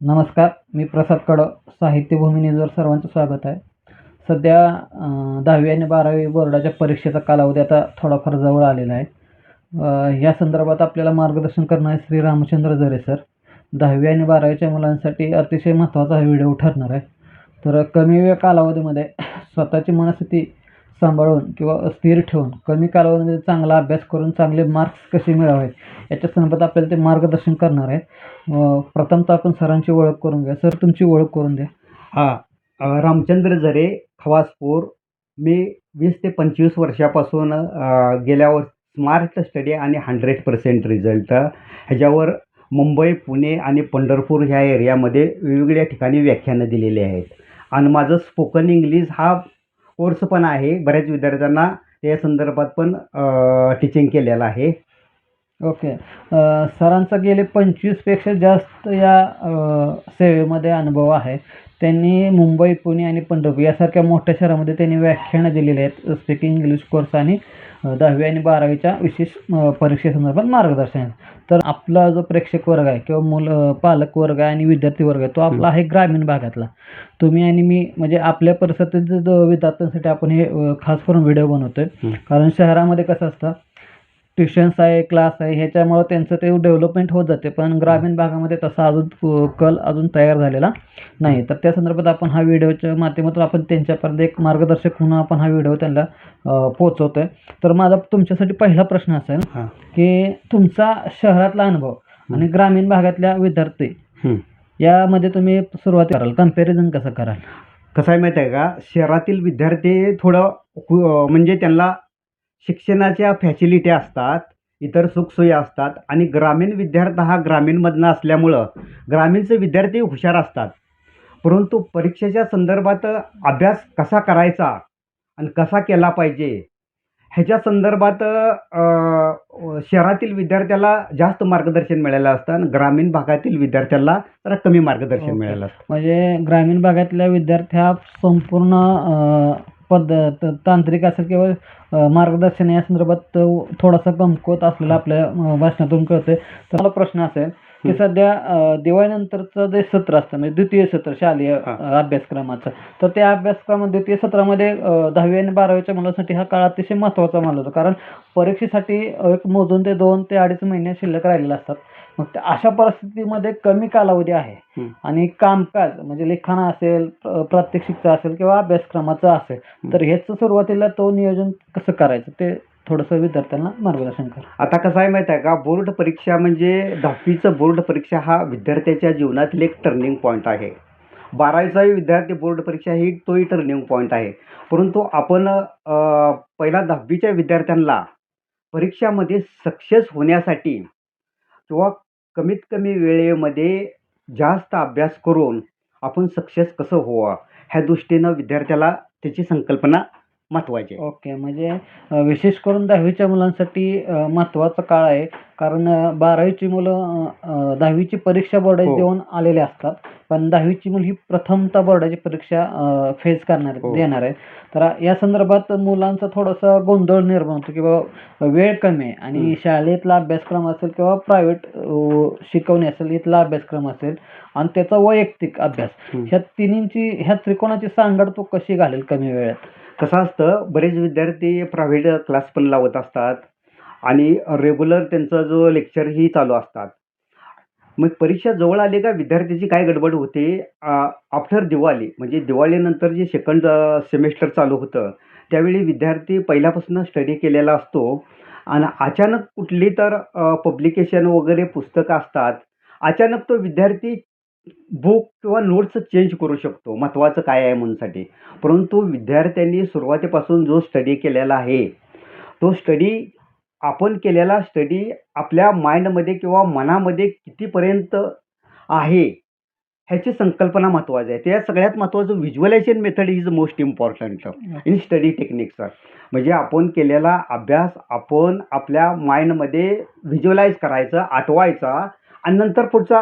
नमस्कार मी प्रसाद कडव साहित्यभूमी न्यूजवर सर्वांचं स्वागत आहे. सध्या दहावी आणि बारावी बोर्डाच्या परीक्षेचा कालावधी आता थोडाफार जवळ आलेला आहे. या संदर्भात आपल्याला मार्गदर्शन करणारे श्री रामचंद्र जरे सर. दहावी आणि बारावीच्या मुलांसाठी अतिशय महत्त्वाचा हा व्हिडिओ ठरणार आहे. तर कमी वेळ कालावधीमध्ये स्वतःची मनस्थिती सांभाळून किंवा स्थिर ठेवून कमी कालावधीमध्ये चांगला अभ्यास करून चांगले मार्क्स कसे मिळावे याच्या संदर्भात आपल्याला ते मार्गदर्शन करणार आहे प्रथमतः आपण सरांची ओळख करून घ्या. सर तुमची ओळख करून द्या. हां रामचंद्र जरे खवासपूर. मी वीस ते पंचवीस वर्षापासून गेल्यावर स्मार्ट स्टडी आणि हंड्रेड पर्सेंट रिझल्ट ह्याच्यावर मुंबई पुणे आणि पंढरपूर ह्या एरियामध्ये वेगवेगळ्या ठिकाणी व्याख्यानं दिलेली आहेत. आणि माझं स्पोकन इंग्लिश हा कोर्स पण आहे. बऱ्याच विद्यार्थ्यांना त्या संदर्भात पण टीचिंग केलेलं आहे. ओके. सरांचा गेले पंचवीसपेक्षा जास्त या सेवेमध्ये अनुभव आहे. त्यांनी मुंबई पुणे आणि पंढरपूर यासारख्या मोठ्या शहरामध्ये त्यांनी व्याख्यानं दिलेली आहेत. स्पीकिंग इंग्लिश कोर्स आणि दहावी आणि बारावीच्या विशेष परीक्षेसंदर्भात मार्गदर्शन आहे. तर आपला जो प्रेक्षक वर्ग आहे किंवा मुलं पालक वर्ग आहे आणि विद्यार्थी वर्ग आहे तो आपला आहे ग्रामीण भागातला. तुम्ही आणि मी म्हणजे आपल्या परिसरातील विद्यार्थ्यांसाठी आपण हे खास करून व्हिडिओ बनवतोय. कारण शहरामध्ये कसं असतं ट्युशन्स आहे क्लास आहे ह्याच्यामुळं त्यांचं ते डेव्हलपमेंट होत जाते. पण ग्रामीण भागामध्ये तसा अजून कल अजून तयार झालेला नाही. तर त्या संदर्भात आपण हा व्हिडिओच्या माध्यमातून आपण त्यांच्यापर्यंत एक मार्गदर्शक म्हणून आपण हा व्हिडिओ त्यांना अ, पोहोचवतोय. तर माझा तुमच्यासाठी पहिला प्रश्न असेल की तुमचा शहरातला अनुभव आणि ग्रामीण भागातल्या विद्यार्थी हं. यामध्ये तुम्ही सुरुवात कराल कंपॅरिझन कसं कराल? कसं आहे माहिती आहे का? शहरातील विद्यार्थी थोडं म्हणजे त्यांना शिक्षणाच्या फॅसिलिटी असतात इतर सुखसोयी असतात आणि ग्रामीण विद्यार्थी हा ग्रामीणमधनं असल्यामुळं ग्रामीणचे विद्यार्थी हुशार असतात. परंतु परीक्षेच्या संदर्भात अभ्यास कसा करायचा आणि कसा केला पाहिजे? ह्याच्या संदर्भात शहरातील विद्यार्थ्याला जास्त मार्गदर्शन मिळालं असतं आणि ग्रामीण भागातील विद्यार्थ्याला जरा कमी मार्गदर्शन. मिळालं असतं. म्हणजे ग्रामीण भागातल्या विद्यार्थ्या संपूर्ण पद्धत तांत्रिक असेल किंवा मार्गदर्शन या संदर्भात थोडासा कमकुवत असलेला आपल्या भाषणातून कळतंय. तर मला प्रश्न असेल की. सध्या दिवाळीनंतरचं जे सत्र असतं म्हणजे द्वितीय सत्र शालेय अभ्यासक्रमाचं तर त्या अभ्यासक्रमात द्वितीय सत्रामध्ये दहावी आणि बारावीच्या मुलांसाठी हा काळ अतिशय महत्त्वाचा मानला जातो. कारण परीक्षेसाठी एक मोजून ते दोन ते अडीच महिने शिल्लक राहिलेले असतात. मग अशा परिस्थितीमध्ये कमी कालावधी आहे. आणि कामकाज म्हणजे लिखाण असेल प्र- प्रात्यक्षिकचं असेल किंवा अभ्यासक्रमाचं असेल तर ह्याचं सुरुवातीला तो नियोजन कसं करायचं ते थोडंसं विद्यार्थ्यांना मार्गदर्शन करा. आता कसं आहे माहिती आहे का? बोर्ड परीक्षा म्हणजे दहावीचं बोर्ड परीक्षा हा विद्यार्थ्याच्या जीवनातील एक टर्निंग पॉईंट आहे. बारावीचाही विद्यार्थी बोर्ड परीक्षा ही तोही टर्निंग पॉईंट आहे. परंतु आपण पहिला दहावीच्या विद्यार्थ्यांना परीक्षामध्ये सक्सेस होण्यासाठी किंवा कमीत कमी वेळेमध्ये जास्त अभ्यास करून आपण सक्सेस कसं व्हावं ह्या दृष्टीनं विद्यार्थ्याला त्याची संकल्पना महत्त्वाची आहे ओके म्हणजे अ, विशेष करून दहावीच्या मुलांसाठी अ, महत्त्वाचा काळ आहे कारण अ, बारावीची मुलं अ, अ, दहावीची परीक्षा बोर्डाची हो. देऊन आलेले असतात पण दहावीची मुलं ही प्रथमतः बोर्डाची परीक्षा फेस करणार हो. देणार आहे तर या संदर्भात मुलांचा थोडासा गोंधळ निर्माण होतो किंवा वेळ कमी आहे आणि. शाळेतला अभ्यासक्रम असेल किंवा प्रायव्हेट शिकवणी असेल इथला अभ्यासक्रम असेल आणि त्याचा वैयक्तिक अभ्यास. ह्या तिन्हींची ह्या त्रिकोणाची सांगड तो कशी घालेल कमी वेळात कसं असतं बरेच विद्यार्थी प्रायव्हेट क्लास पण लावत असतात आणि रेग्युलर त्यांचा जो लेक्चर ही चालू असतात. मग परीक्षा जवळ आली का विद्यार्थ्याची काय गडबड होते? आफ्टर दिवाळी म्हणजे दिवाळीनंतर जे सेकंड सेमेस्टर चालू होतं त्यावेळी विद्यार्थी पहिल्यापासून स्टडी केलेला असतो आणि अचानक कुठली तर पब्लिकेशन वगैरे पुस्तकं असतात अचानक तो विद्यार्थी बुक किंवा नोट्स चेंज करू शकतो. महत्त्वाचं काय आहे म्हणूनसाठी? परंतु विद्यार्थ्यांनी सुरुवातीपासून जो स्टडी केलेला आहे तो स्टडी आपण केलेला स्टडी आपल्या माइंडमध्ये किंवा मनामध्ये कितीपर्यंत आहे ह्याची संकल्पना महत्त्वाची आहे. त्या सगळ्यात महत्त्वाचं visualisation method is most important in study techniques म्हणजे आपण केलेला अभ्यास आपण आपल्या माइंडमध्ये व्हिज्युअलाइज करायचं आठवायचा आणि नंतर पुढचा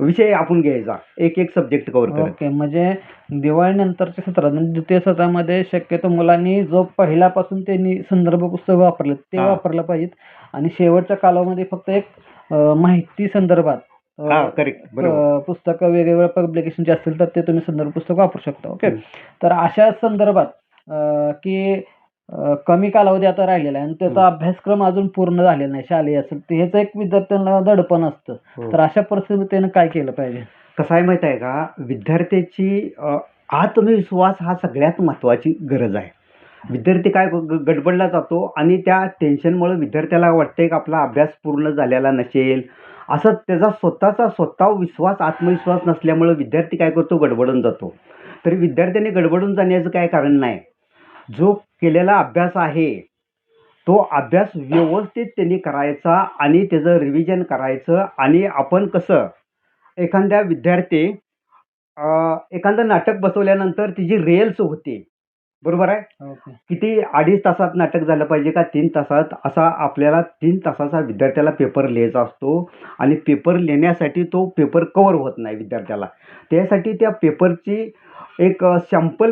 विषय आपण घ्यायचा. एक एक सब्जेक्ट कव्हर करत. ओके म्हणजे दिवाळीनंतरच्या सत्रात म्हणजे द्वितीय सत्रामध्ये शक्यतो मुलांनी जो पहिल्यापासून त्यांनी संदर्भ पुस्तक वापरले ते हा. वापरलं पाहिजेत. आणि शेवटच्या कालावधीमध्ये फक्त एक अ, माहिती संदर्भात अ, हां करेक्ट बरोबर. अ, पुस्तकं वेगवेगळ्या पब्लिकेशनचे असतील तर ते तुम्ही संदर्भ पुस्तक वापरू शकता ओके. तर अशा संदर्भात अ, की कमी कालावधी आता राहिलेला आहे आणि त्याचा. अभ्यासक्रम अजून पूर्ण झालेला नाही शालेय असेल. तर ह्याचं एक विद्यार्थ्यांना दडपण असतं. हो. तर अशा परिस्थितीत त्यानं काय केलं पाहिजे? कसं आहे माहीत आहे का? विद्यार्थ्याची आत्मविश्वास हा सगळ्यात महत्त्वाची गरज आहे. विद्यार्थी काय गडबडला जातो आणि त्या टेन्शनमुळे विद्यार्थ्याला वाटतंय की आपला अभ्यास पूर्ण झालेला नसेल. असं त्याचा स्वतःचा स्वतः विश्वास आत्मविश्वास नसल्यामुळे विद्यार्थी काय करतो? गडबडून जातो. तरी विद्यार्थ्यांनी गडबडून जाण्याचं काय कारण नाही. जो केलेला अभ्यास आहे तो अभ्यास व्यवस्थित त्यांनी करायचा आणि त्याचं रिव्हिजन करायचं आणि आपण कसं एखाद्या विद्यार्थी एखादं नाटक बसवल्यानंतर तिची रिहर्सल होते. बरोबर आहे? किती अडीच तासात नाटक झालं पाहिजे का? तीन तासात. असा आपल्याला तीन तासाचा विद्यार्थ्याला पेपर लिहायचा असतो आणि पेपर लिहिण्यासाठी तो पेपर कवर होत नाही विद्यार्थ्याला. त्यासाठी त्या पेपरची एक सॅम्पल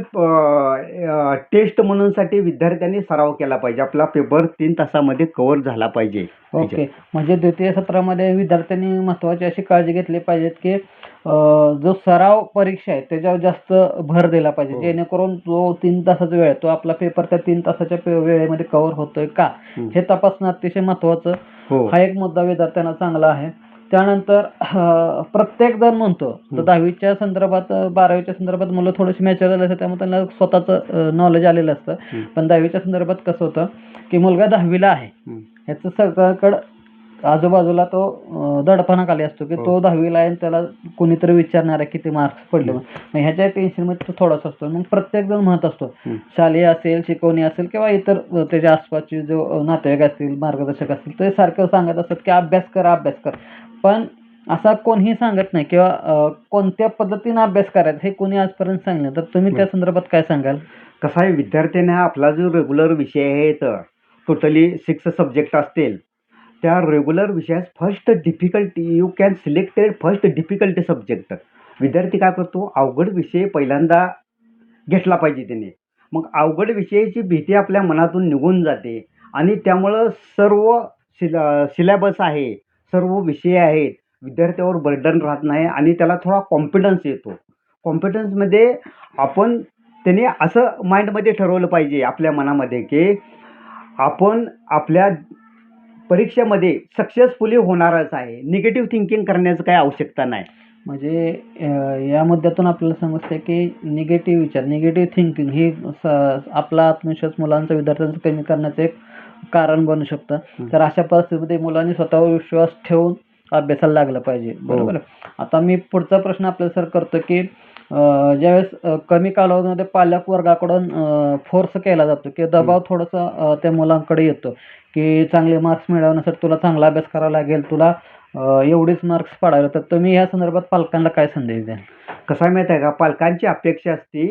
टेस्ट म्हणूनसाठी विद्यार्थ्यांनी सराव केला पाहिजे. आपला पेपर तीन तासामध्ये कवर झाला पाहिजे. ओके म्हणजे द्वितीय सत्रामध्ये विद्यार्थ्यांनी महत्त्वाची अशी काळजी घेतली पाहिजे की जो सराव परीक्षा आहे त्याच्यावर जास्त भर दिला पाहिजे. हो. जेणेकरून जो तीन तासाचा वेळ तो आपला पेपर त्या तीन तासाच्या वेळेमध्ये कव्हर होतोय का? हं. हे तपासणं अतिशय महत्त्वाचं हो. हा एक मुद्दा विद्यार्थ्यांना चांगला आहे. त्यानंतर प्रत्येक जण म्हणतो तर. दहावीच्या संदर्भात बारावीच्या संदर्भात मुलं थोडीशी मॅच्युअर झाले असतात त्यामुळे त्यांना स्वतःचं नॉलेज आलेलं असतं. पण दहावीच्या संदर्भात कसं होतं की मुलगा दहावीला आहे. ह्याचं सगळ्याकडं आजूबाजूला तो अं, दडपणा खाली असतो की हो. तो दहावीला आहे त्याला कोणीतरी विचारणार आहे किती मार्क्स पडले. मग ह्याच्या टेन्शनमध्ये तो थोडासा असतो. मग प्रत्येक जण म्हणत असतो. शालेय असेल शिकवणी असेल किंवा इतर त्याच्या आसपासचे जो नातेवाईक असतील मार्गदर्शक असतील ते सारखं सांगत असतात की अभ्यास कर अभ्यास कर. पण असा कोणीही सांगत नाही किंवा कोणत्या पद्धतीने अभ्यास करायचा हे कोणी आजपर्यंत सांगलं तर तुम्ही त्या संदर्भात काय सांगाल? कसं आहे विद्यार्थ्यांना आपला जो रेग्युलर विषय आहे तर टोटली सिक्स सब्जेक्ट असतील त्या regular विषयास first difficulty you can selected first difficulty subject विद्यार्थी काय करतो? अवघड विषय पहिल्यांदा घेतला पाहिजे त्याने. मग अवघड विषयाची भीती आपल्या मनातून निघून जाते. आणि त्यामुळं सर्व सिला सिलेबस आहे सर्व विषय आहेत विद्यार्थ्यावर बर्डन राहत नाही आणि त्याला थोडा कॉन्फिडन्स येतो. कॉन्फिडन्समध्ये आपण त्याने असं माइंडमध्ये ठरवलं पाहिजे आपल्या मनामध्ये की आपण आपल्या परीक्षेमध्ये सक्सेसफुली होणारच आहे. निगेटिव्ह थिंकिंग करण्याचं काही आवश्यकता नाही. म्हणजे या मुद्द्यातून आपल्याला समजते की निगेटिव्ह विचार निगेटिव्ह थिंकिंग ही स- आपला आत्मविश्वास मुलांचा विद्यार्थ्यांचा कमी करण्याचं एक कारण बनू शकतं. हं. तर अशा परिस्थितीमध्ये मुलांनी स्वतःवर विश्वास ठेवून अभ्यासाला लागलं पाहिजे. बरोबर आहे? आता मी पुढचा प्रश्न आपल्याला सर करतो की ज्यावेळेस कमी कालावधीमध्ये पालक वर्गाकडून फोर्स केला जातो की दबाव थोडासा त्या मुलांकडे येतो की चांगले मार्क्स मिळवण्यासाठी तुला चांगला अभ्यास करावा लागेल तुला एवढेच मार्क्स पाडावे तर तुम्ही या संदर्भात पालकांना काय संदेश द्याल? कसं आहे माहीत आहे का? पालकांची अपेक्षा असते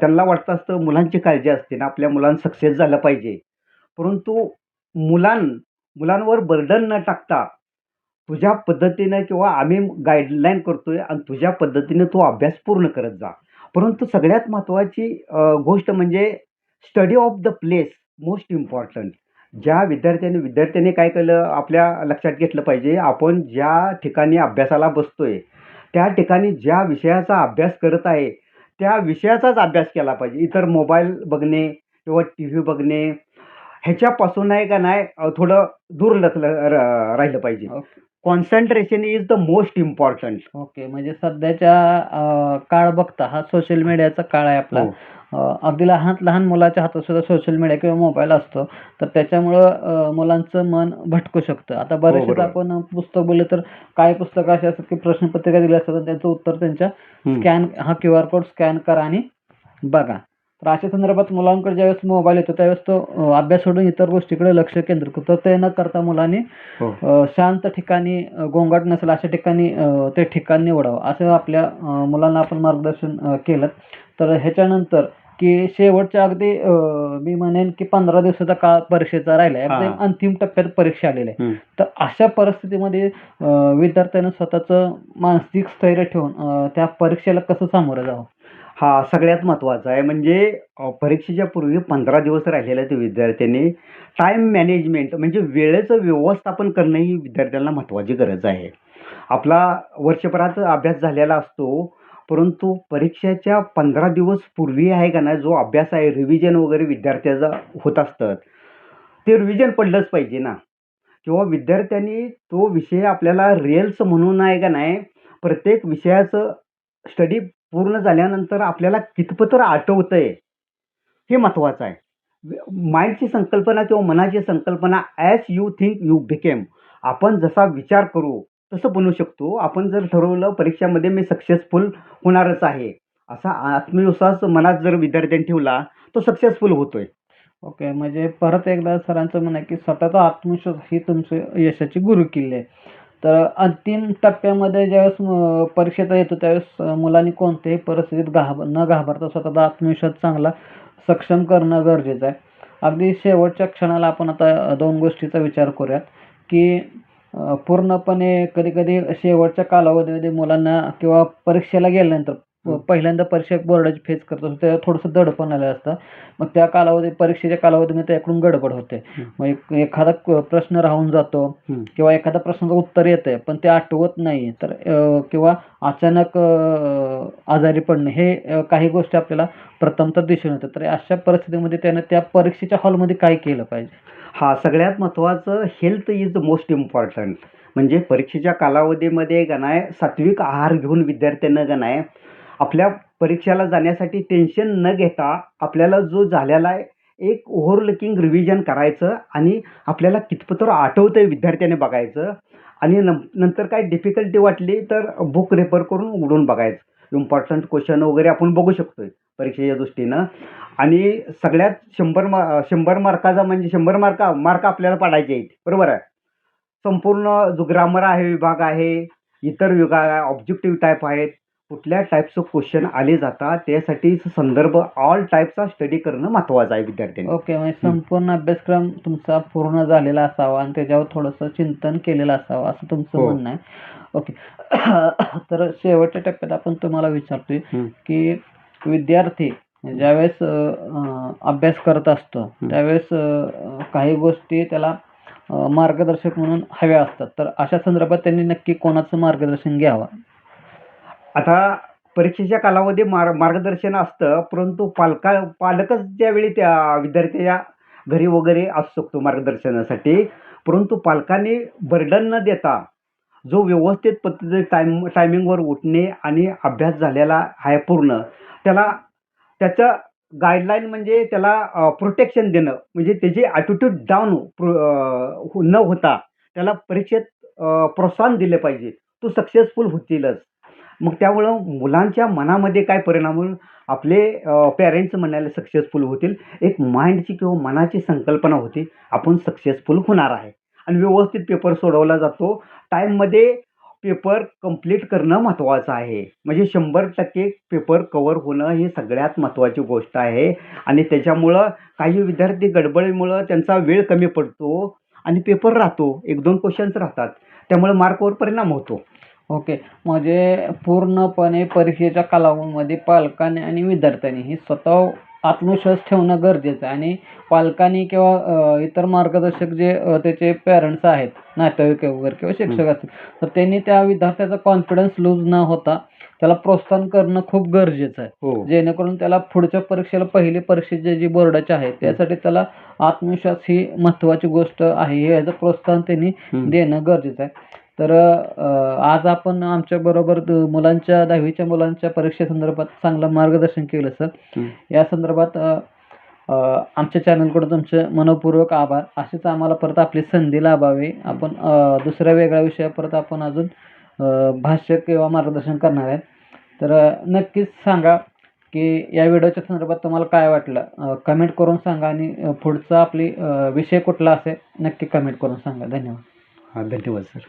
त्यांना वाटतं असतं मुलांची काळजी असते ना आपल्या मुलांना सक्सेस झालं पाहिजे. परंतु मुलां मुलांवर बर्डन न टाकता तुझ्या पद्धतीनं किंवा आम्ही गाईडलाईन करतो आहे आणि तुझ्या पद्धतीनं तू अभ्यास पूर्ण करत जा. परंतु सगळ्यात महत्त्वाची गोष्ट म्हणजे study of the place most important ज्या विद्यार्थ्यांनी विद्यार्थ्यांनी काय केलं आपल्या लक्षात घेतलं पाहिजे आपण ज्या ठिकाणी अभ्यासाला बसतो आहे त्या ठिकाणी ज्या विषयाचा अभ्यास करत आहे त्या विषयाचाच अभ्यास केला पाहिजे. इतर मोबाईल बघणे किंवा टी व्ही बघणे ह्याच्यापासून आहे का नाही थोडं दूर लचलं राहिलं पाहिजे. Okay. Concentration is the most important okay म्हणजे सध्याच्या काळ बघता हा सोशल मीडियाचा काळ आहे आपला हो. अं, अगदी लहान लहान मुलाच्या हातात सुद्धा सोशल मीडिया किंवा मोबाईल असतो तर त्याच्यामुळं अं, मुलांचं मन भटकू शकतं आता बरेचसे बरोबर. आपण पुस्तक बोलले तर काही पुस्तकं अशी असतात की प्रश्नपत्रिका दिली असतात आणि त्यांचं उत्तर त्यांच्या हम्म. स्कॅन हा क्यू आर कोड स्कॅन करा आणि बघा तर अशा संदर्भात मुलांकडे ज्यावेळेस मोबाईल येतो त्यावेळेस तो अभ्यास सोडून इतर गोष्टीकडे लक्ष केंद्रित करतो. ते न करता मुलांनी हो. शांत ठिकाणी गोंगाट नसेल अशा ठिकाणी ते ठिकाण निवडावं असं आपल्या मुलांना आपण मार्गदर्शन केलं तर ह्याच्यानंतर की शेवटच्या अगदी मी म्हणेन की पंधरा दिवसाचा काळ परीक्षेचा राहिला. आहे. अगदी अंतिम टप्प्यात परीक्षा आलेली आहे. तर अशा परिस्थितीमध्ये विद्यार्थ्यानं स्वतःचं मानसिक स्थैर्य ठेवून त्या परीक्षेला कसं सामोरं जावं? हा सगळ्यात महत्त्वाचा आहे. म्हणजे परीक्षेच्या पूर्वी पंधरा दिवस राहिलेल्या ते विद्यार्थ्यांनी टाईम मॅनेजमेंट म्हणजे वेळेचं व्यवस्थापन करणं ही विद्यार्थ्यांना महत्त्वाची गरज आहे. आपला वर्षभरात अभ्यास झालेला असतो परंतु परीक्षेच्या पंधरा दिवस पूर्वी आहे का नाही जो अभ्यास आहे रिव्हिजन वगैरे विद्यार्थ्याचा होत असतं ते रिव्हिजन पडलंच पाहिजे ना. किंवा विद्यार्थ्यांनी तो विषय आपल्याला रिअल्स म्हणून आहे का नाही प्रत्येक विषयाचं स्टडी पूर्ण झाल्यानंतर आपल्याला कितपतर आठवतं आहे हे महत्त्वाचं आहे. माइंडची संकल्पना किंवा मनाची संकल्पना as you think you became आपण जसा विचार करू तसं बनू शकतो. आपण जर ठरवलं परीक्षामध्ये मी सक्सेसफुल होणारच आहे. असा आत्मविश्वास मनात जर विद्यार्थ्यांनी ठेवला तो सक्सेसफुल होतोय. ओके म्हणजे परत एकदा सरांचं म्हणणं आहे की स्वतःचा आत्मविश्वास ही तुमचे यशाची गुरुकिल्ली आहे. तर अंतिम टप्प्यामध्ये ज्यावेळेस म- परीक्षेचा येतो त्यावेळेस मुलांनी कोणत्याही परिस्थितीत घाब न घाबरता स्वतःचा आत्मविश्वास चांगला सक्षम करणं गरजेचं आहे. अगदी शेवटच्या क्षणाला आपण आता दोन गोष्टीचा विचार करूयात की पूर्णपणे कधी कधी शेवटच्या कालावधीमध्ये मुलांना किंवा परीक्षेला गेल्यानंतर पहिल्यांदा परीक्षा बोर्डाची फेस करत असतो तेव्हा थोडंसं दडपण आलं असतं. मग त्या कालावधी परीक्षेच्या कालावधीमध्ये त्याकडून गडबड होते. मग एक एखादा क- प्रश्न राहून जातो. किंवा एखाद्या प्रश्नाचं उत्तर येतंय पण ते आठवत नाही. तर अ, किंवा अचानक अ, आजारी पडणे हे अ, काही गोष्टी आपल्याला प्रथमतः दिसून येतात. तर अशा परिस्थितीमध्ये त्यानं त्या परीक्षेच्या हॉलमध्ये काय केलं पाहिजे? हा सगळ्यात महत्त्वाचं हेल्थ इज मोस्ट इम्पॉर्टंट म्हणजे परीक्षेच्या कालावधीमध्ये नाही सात्विक आहार घेऊन विद्यार्थ्यांना का नाही आपल्या परीक्षेला जाण्यासाठी टेन्शन न घेता आपल्याला जो झालेला आहे एक ओव्हरलुकिंग रिव्हिजन करायचं आणि आपल्याला कितपतर आठवतं आहे विद्यार्थ्याने बघायचं आणि न नंतर काय डिफिकल्टी वाटली तर बुक रेफर करून उघडून बघायचं. इम्पॉर्टंट क्वेश्चन वगैरे आपण बघू शकतो आहे परीक्षेच्या दृष्टीनं. आणि सगळ्यात शंभर मा शंभर मार्काचा म्हणजे शंभर मार्का मार्क आपल्याला पाडायचे आहेत. बरोबर आहे? संपूर्ण जो ग्रामर आहे विभाग आहे इतर विभाग आहे ऑब्जेक्टिव्ह टाईप आहेत. कुठल्या टाईपचं क्वेश्चन आले जातात त्यासाठी संदर्भ ऑल टाईपचा स्टडी करणं महत्त्वाचं आहे विद्यार्थ्यांनी ओके म्हणजे संपूर्ण अभ्यासक्रम तुमचा पूर्ण झालेला असावा आणि त्याच्यावर थोडंसं चिंतन केलेलं असावं असं तुमचं हो. म्हणणं आहे ओके तर शेवटच्या टप्प्यात आपण तुम्हाला विचारतोय. की विद्यार्थी ज्यावेळेस अ, अभ्यास करत असतो. त्यावेळेस अ, काही गोष्टी त्याला अ, मार्गदर्शक म्हणून हव्या असतात तर अशा संदर्भात त्यांनी नक्की कोणाचं मार्गदर्शन घ्यावं आता परीक्षेच्या कालावधी मार मार्गदर्शन असतं परंतु पालका पालकच ज्यावेळी त्या विद्यार्थ्याच्या घरी वगैरे असू शकतो मार्गदर्शनासाठी. परंतु पालकांनी बर्डन न देता जो व्यवस्थित पद्धतीने टाईम टायमिंगवर उठणे आणि अभ्यास झालेला आहे पूर्ण त्याला त्याचं गाईडलाईन म्हणजे त्याला प्रोटेक्शन देणं म्हणजे त्याची ॲटिट्यूड डाऊन न होता त्याला परीक्षेत प्रोत्साहन दिले पाहिजे. तो सक्सेसफुल होतीलच. मग त्यामुळं मुलांच्या मनामध्ये काय परिणाम होईल? आपले पॅरेंट्स म्हणायला सक्सेसफुल होतील. एक माइंडची किंवा मनाची संकल्पना होती. आपण सक्सेसफुल होणार आहे. आणि व्यवस्थित पेपर सोडवला जातो. टाईममध्ये पेपर कंप्लीट करणं महत्त्वाचं आहे. म्हणजे शंभर टक्के पेपर कवर होणं ही सगळ्यात महत्त्वाची गोष्ट आहे. आणि त्याच्यामुळं काही विद्यार्थी गडबडीमुळं त्यांचा वेळ कमी पडतो. आणि पेपर राहतो. एक दोन क्वेश्चन्स राहतात. त्यामुळे मार्कवर परिणाम होतो. ओके. म्हणजे पूर्णपणे परीक्षेच्या कालावधीमध्ये पालकांनी आणि विद्यार्थ्यांनी ही स्वतः आत्मविश्वास ठेवणं गरजेचं आहे. आणि पालकांनी किंवा इतर मार्गदर्शक जे त्याचे पॅरेंट्स आहेत नातेवाईक वगैरे किंवा शिक्षक असतील तर त्यांनी त्या विद्यार्थ्याचा कॉन्फिडन्स लूज न होता त्याला प्रोत्साहन करणं खूप गरजेचं आहे. हो. जेणेकरून त्याला पुढच्या परीक्षेला पहिली परीक्षा जी जी बोर्डाची आहे त्यासाठी त्याला आत्मविश्वास ही महत्त्वाची गोष्ट आहे. हे याचं प्रोत्साहन त्यांनी. देणं गरजेचं आहे. तर आज आपण आमच्या बरोबर मुलांच्या दहावीच्या मुलांच्या परीक्षेसंदर्भात चांगलं मार्गदर्शन केलं सर. या संदर्भात आमच्या चॅनलकडून तुमचे मनपूर्वक आभार. असेच आम्हाला परत आपली संधी लाभावी. आपण दुसऱ्या वेगळ्या विषयावर परत आपण अजून भाष्य किंवा मार्गदर्शन करणार आहेत. तर नक्कीच सांगा की या व्हिडिओच्या संदर्भात तुम्हाला काय वाटलं? कमेंट करून सांगा आणि पुढचा आपली विषय कुठला असेल नक्की कमेंट करून सांगा. धन्यवाद. हां धन्यवाद सर.